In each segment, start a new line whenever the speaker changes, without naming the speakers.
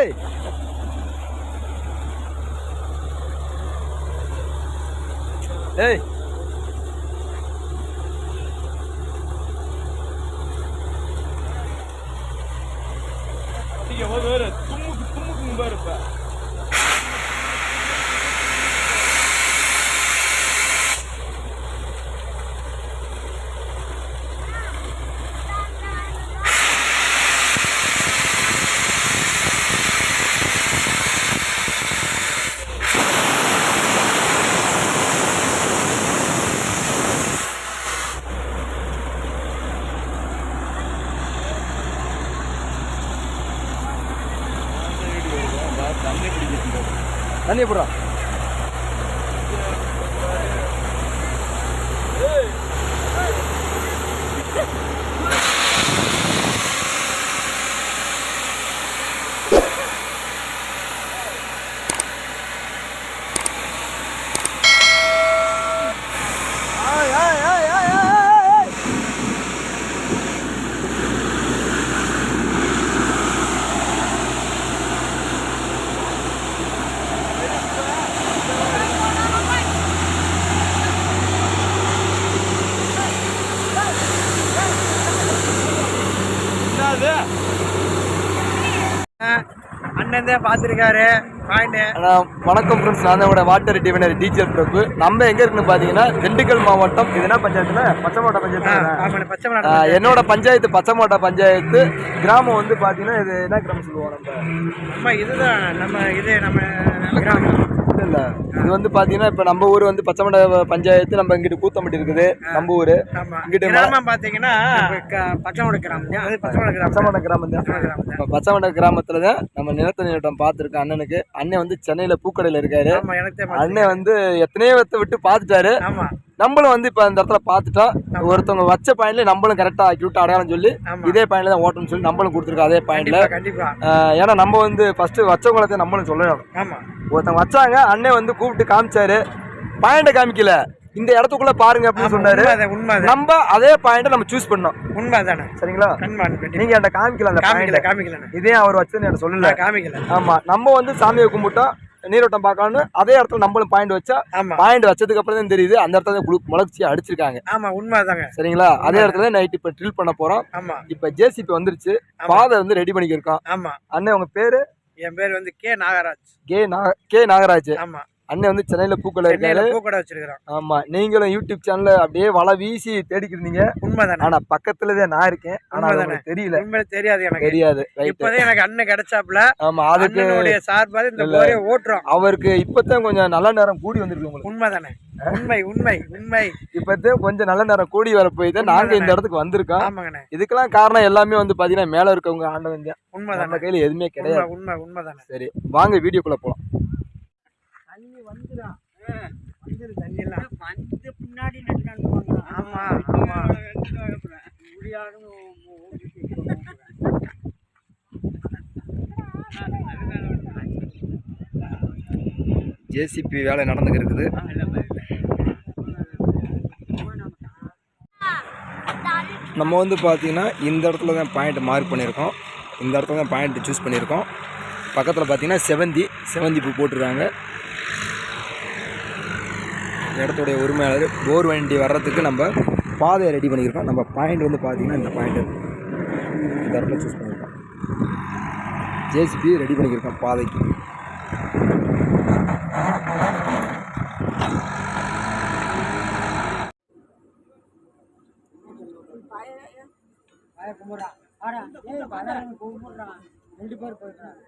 டேய் டேய்
தும்முக்கு தும்முக்கு பாரு இப்ப தண்ணி
தண்ணி போடுறா.
தான் பார்த்துருக்காரு.
வணக்கம் ஃப்ரெண்ட்ஸ் நான் தான் வாட்டர் டிவினர் டீச்சர் பிரபு. நம்ம எங்க இருக்குன்னு பாத்தீங்கன்னா திண்டுக்கல் மாவட்டம். இது என்ன பஞ்சாயத்துல பச்சைமோட்டை பஞ்சாயத்து. என்னோட பஞ்சாயத்து பச்சைமோட்டை பஞ்சாயத்து. கிராமம் வந்து பாத்தீங்கன்னா இது என்ன கிராமம் சொல்லுவோம் நம்ம
இதுதான் நம்ம இது நம்ம கிராமம்.
இல்ல இல்ல. இது வந்து பாத்தீங்கன்னா இப்ப நம்ம ஊர் வந்து பச்சைமோட்டை பஞ்சாயத்து நம்ம இங்கிட்டு கூத்தம்பட்டி இருக்குது. நம்ம ஊரு. இங்கிட்டு
கிராமம் பார்த்தீங்கன்னா பச்சை மலை கிராமம்
தான்.
கிராமம் தான்.
இப்ப பச்சைமோட்டை கிராமத்துல தான் நம்ம நிலத்த நீட்டம் பார்த்துருக்கோம் அண்ணனுக்கு. அண்ணன் வந்து சென்னையில பூக்கடையில இருக்காரு. அண்ணன் வந்து எத்தனையோ வத்தை விட்டு பார்த்துட்டாரு. நம்மளும் வந்து இப்ப அந்த இடத்துல பார்த்துட்டோம். ஒருத்தவங்க வச்ச பாயிண்ட்ல நம்மளும் கரெக்டா ஆக்கி விட்டு அடையாளம் சொல்லி இதே பாயிண்ட்ல தான் ஓட்டணும்னு சொல்லி நம்மளும் கொடுத்துருக்கோம் அதே பாயிண்ட்ல. ஏன்னா நம்ம வந்து ஃபர்ஸ்ட் வச்ச குளத்தை நம்மளும் சொல்லணும். ஒருத்தவங்க வச்சாங்க அண்ணன் வந்து கூப்பிட்டு காமிச்சாரு. பாயிண்ட காமிக்கல. இந்த இடத்துக்குள்ள பாருங்க அப்படின்னு சொன்னாரு. நம்ம அதே பாயிண்ட நம்ம சூஸ் பண்ணோம்.
உண்மைதானே?
சரிங்களா? நீங்க அந்த காமிக்கல அந்த
காமிக்கல
பாயிண்ட்
காமிக்கல
இதே அவர் வச்சதுன்னு எனக்கு சொல்லல.
காமிக்கல.
ஆமா நம்ம வந்து சாமியை கும்பிட்டோம் நீரோட்டம் பார்க்கலாம்னு அதே இடத்துல நம்மளும் பாயிண்ட் வச்சா பாயிண்ட் வச்சதுக்கு அப்புறம் தான் தெரியுது. அந்த இடத்துல குழு முளைச்சி அடிச்சிருக்காங்க.
ஆமா உண்மைதாங்க.
சரிங்களா? அதே இடத்துல நைட் இப்ப ட்ரில் பண்ண போறோம்.
ஆமா.
இப்ப ஜேசிபி வந்துருச்சு. பாதை வந்து ரெடி பண்ணிக்கிருக்கோம்
ஆமா.
அண்ணன் உங்க பேரு?
என் பேர் வந்து K Nagaraj.
K Naga K Nagaraj.
ஆமா.
அண்ணன் வந்து சென்னையில
சென்னையில
இருக்காரு.
பூக்கடை வச்சிருக்கிறோம்
ஆமா நீங்களும் யூடியூப் சேனல்ல அப்படியே வலை வீசி தேடிக்கிறீங்க
உண்மைதானே?
ஆனா பக்கத்துல தான் நான் இருக்கேன். ஆனா அது
உண்மைதானே.
உங்களுக்கு தெரியல.
உண்மையில தெரியாது எனக்கு.
தெரியாது
இப்பதான் எனக்கு அண்ணன் கிடைச்சாப்புல.
ஆமா அதுக்கு
சார்பாக இந்த. போரைய ஓட்டுறோம்.
அவருக்கு இப்பதான் கொஞ்சம் நல்ல நேரம் கூடி வந்திருக்கு உங்களுக்கு.
உண்மைதானே? உண்மை உண்மை உண்மை.
இப்பதான் கொஞ்சம் நல்ல நேரம் கூடி வர போய் தான் நாங்க இந்த இடத்துக்கு வந்திருக்கோம்.
ஆமாங்கண்ணே.
இதுக்கெல்லாம் காரணம் எல்லாமே வந்து பாத்தீங்கன்னா மேல இருக்கவங்க ஆண்டவன் தான்.
உண்மைதானே?
கையில எதுவுமே கிடையாது.
உண்மை உண்மைதானே?
சரி வாங்க வீடியோக்குள்ள
வந்துடும் வந்துரு தண்ணி எல்லாம்
வந்து பின்னாடி நட்டாங்க
ஆமா ஆமா.
ஜேசிபி வேலை நடந்துக்கு இருக்குது. நம்ம வந்து பார்த்தீங்கன்னா இந்த இடத்துல தான் பாயிண்ட் மார்க் பண்ணியிருக்கோம். இந்த இடத்துல தான் பாயிண்ட் சூஸ் பண்ணியிருக்கோம். பக்கத்தில் பார்த்தீங்கன்னா செவந்தி செவந்தி பூ போட்டிருக்காங்க. இடத்துடைய உரிமையாளர் போர் வண்டி வர்றதுக்கு நம்ம பாதையை ரெடி பண்ணியிருக்கோம். நம்ம பாயிண்ட் வந்து பார்த்தீங்கன்னா இந்த பாயிண்ட் இந்த இடத்துல சூஸ் பண்ணியிருக்கோம். ஜேசிபி ரெடி பண்ணியிருக்கோம் பாதைக்கு.
ரெண்டு பேர் போயிடுறாங்க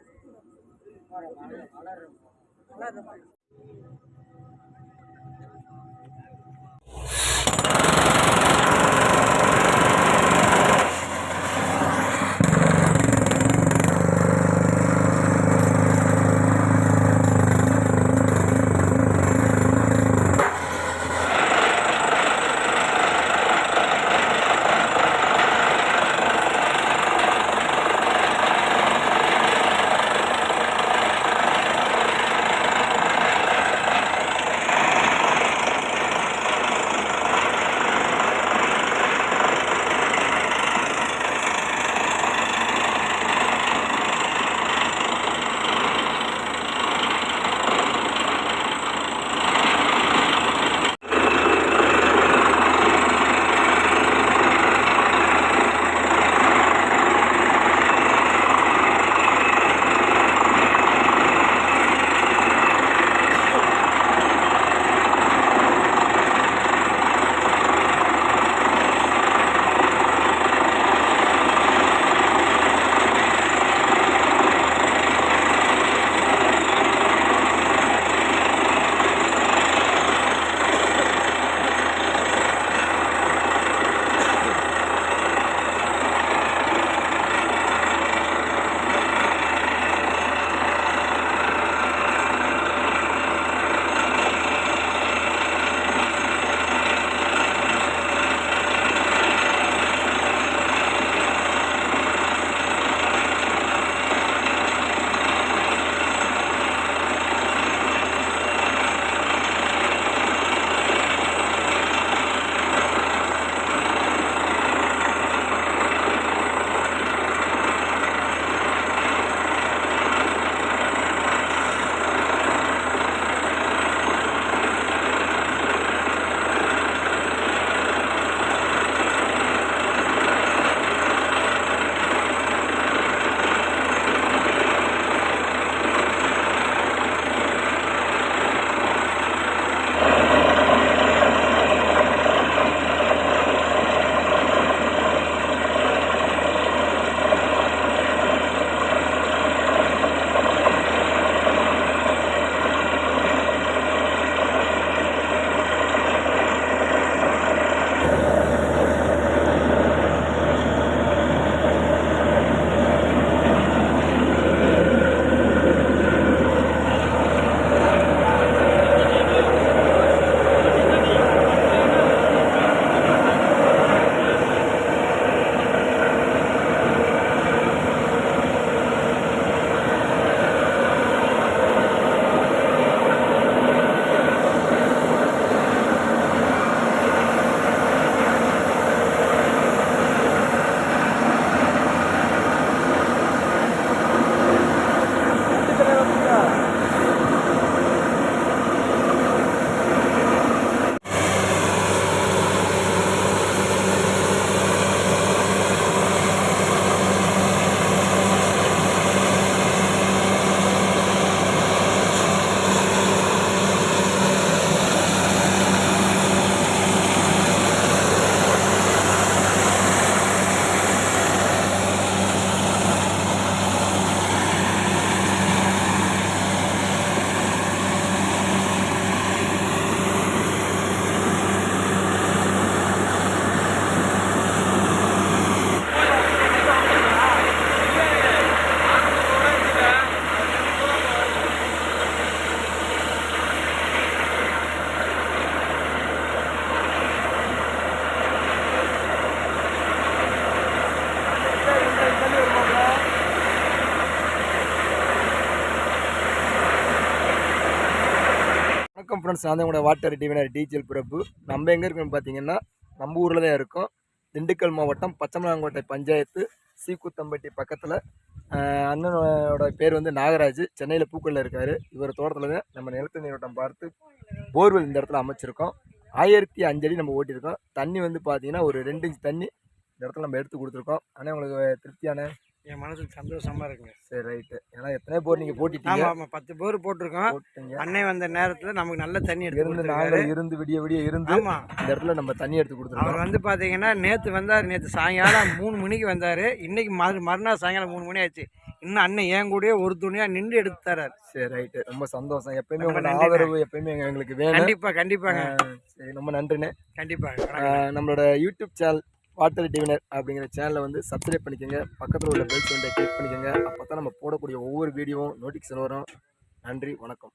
ஃப்ரெண்ட்ஸ் நான் தான் உங்களோட வாட்டர் டிவினர் டீச்சல் பிரபு நம்ம எங்கே இருக்கோம்னு பார்த்தீங்கன்னா நம்ம ஊரில் தான் இருக்கோம். திண்டுக்கல் மாவட்டம் பச்சமலாங்கோட்டை பஞ்சாயத்து சீக்குத்தம்பட்டி பக்கத்தில். அண்ணனோட பேர் வந்து நாகராஜ். சென்னையில் பூக்கல்ல இருக்கார். இவர் தோட்டத்தில் தான் நம்ம நிலத்து நீரோட்டம் பார்த்து போர்வெல் இந்த இடத்துல அமைச்சிருக்கோம். ஆயிரத்தி அஞ்சடி நம்ம ஓட்டியிருக்கோம். தண்ணி வந்து பார்த்தீங்கன்னா ஒரு ரெண்டு இன்ச் தண்ணி இந்த இடத்துல நம்ம எடுத்து கொடுத்துருக்கோம். ஆனால் உங்களுக்கு திருப்தியான
என் மனசுக்கு சந்தோஷமா இருக்குங்க.
சரி ரைட்டு ஏன்னா எத்தனை போர் நீங்கள் போட்டிட்டீங்க.
ஆமா ஆமா பத்து போர் போட்டிருக்கோம். அன்னை வந்த நேரத்துல நமக்கு நல்ல தண்ணி எடுத்து
இருந்து நாங்கள் இருந்து விடிய விடிய இருந்து
ஆமா.
இந்த இடத்துல நம்ம தண்ணி எடுத்து
அவர்
கொடுத்துருக்கோம்
வந்து பாத்தீங்கன்னா நேத்து வந்தார் நேத்து சாயங்காலம் மூணு மணிக்கு வந்தாரு. இன்னைக்கு மறு மறுநாள் சாயங்காலம் மூணு மணி ஆச்சு. இன்னும் அண்ணன் என் கூடயே ஒரு துணியா நின்று எடுத்து தராரு.
சரி ரைட்டு ரொம்ப சந்தோஷம். எப்பயுமே உங்களோட. ஆதரவு எப்பயுமே எங்க- எங்களுக்கு வேணும்.
கண்டிப்பா கண்டிப்பாங்க.
சரி ரொம்ப நன்றிண்ணே.
கண்டிப்பாங்க
ஆஹ் நம்மளோட யூடியூப் சேனல் வாட்டர் டிவினர் அப்படிங்கிற சேனலை வந்து சப்ஸ்கிரைப் பண்ணிக்கோங்க. பக்கத்தில் உள்ள பெல் சவுண்டை கிளிக் பண்ணிக்கோங்க. அப்போ தான் நம்ம போடக்கூடிய ஒவ்வொரு வீடியோவும் நோட்டிஃபிகேஷன் வரும். நன்றி வணக்கம்.